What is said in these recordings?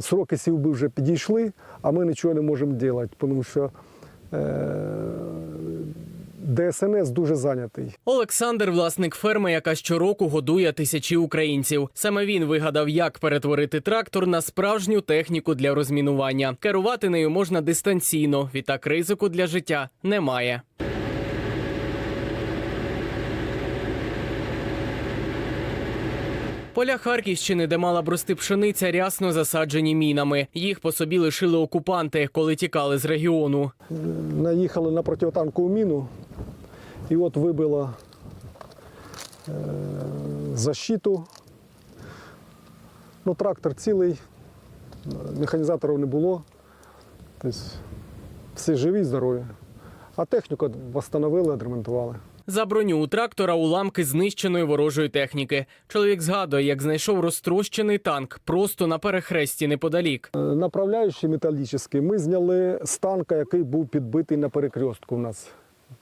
сроки сівби вже підійшли, а ми нічого не можемо робити, тому що е, ДСНС дуже зайнятий. Олександр власник ферми, яка щороку годує тисячі українців. Саме він вигадав, як перетворити трактор на справжню техніку для розмінування. Керувати нею можна дистанційно. Відтак ризику для життя немає. Поля Харківщини, де мала б рости пшениця, рясно засаджені мінами. Їх по собі лишили окупанти, коли тікали з регіону. Наїхали на протитанкову міну, і от вибило е, защиту. Ну, трактор цілий, механізаторів не було. Тобто всі живі, здорові. А техніку встановили, відремонтували. За броню у трактора уламки знищеної ворожої техніки. Чоловік згадує, як знайшов розтрощений танк просто на перехресті неподалік. Направляючи Направляючий металічний ми зняли з танка, який був підбитий на перекрестку у нас.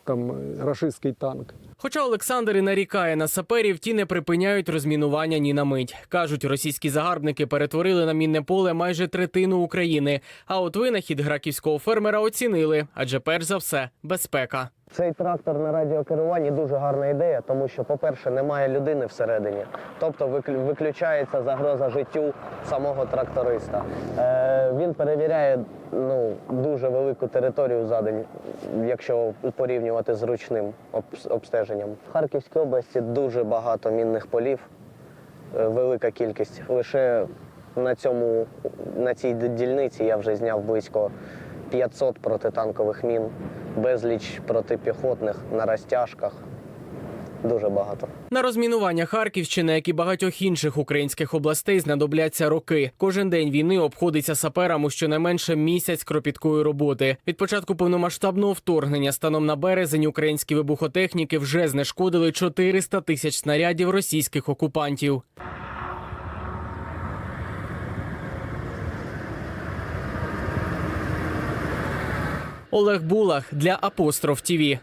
Там е, рашистський танк. Хоча Олександр і нарікає на саперів, ті не припиняють розмінування ні на мить. Кажуть, російські загарбники перетворили на мінне поле майже третину України. А от винахід граківського фермера оцінили, адже перш за все безпека. Цей трактор на радіокеруванні дуже гарна ідея, тому що, по-перше, немає людини всередині, тобто виклю- виключається загроза життю самого тракториста. Е, він перевіряє ну, дуже велику територію за день, якщо порівнювати з ручним обстеженням. В Харківській області дуже багато мінних полів, е, велика кількість. Лише на цьому на цій дільниці я вже зняв близько 500 протитанкових мін, безліч протипіхотних на розтяжках. Дуже багато. На розмінування Харківщини, як і багатьох інших українських областей, знадобляться роки. Кожен день війни обходиться саперам у щонайменше місяць кропіткої роботи. Від початку повномасштабного вторгнення станом на березень українські вибухотехніки вже знешкодили 400 тисяч снарядів російських окупантів. Олег Булах для Апостроф ТІВІ.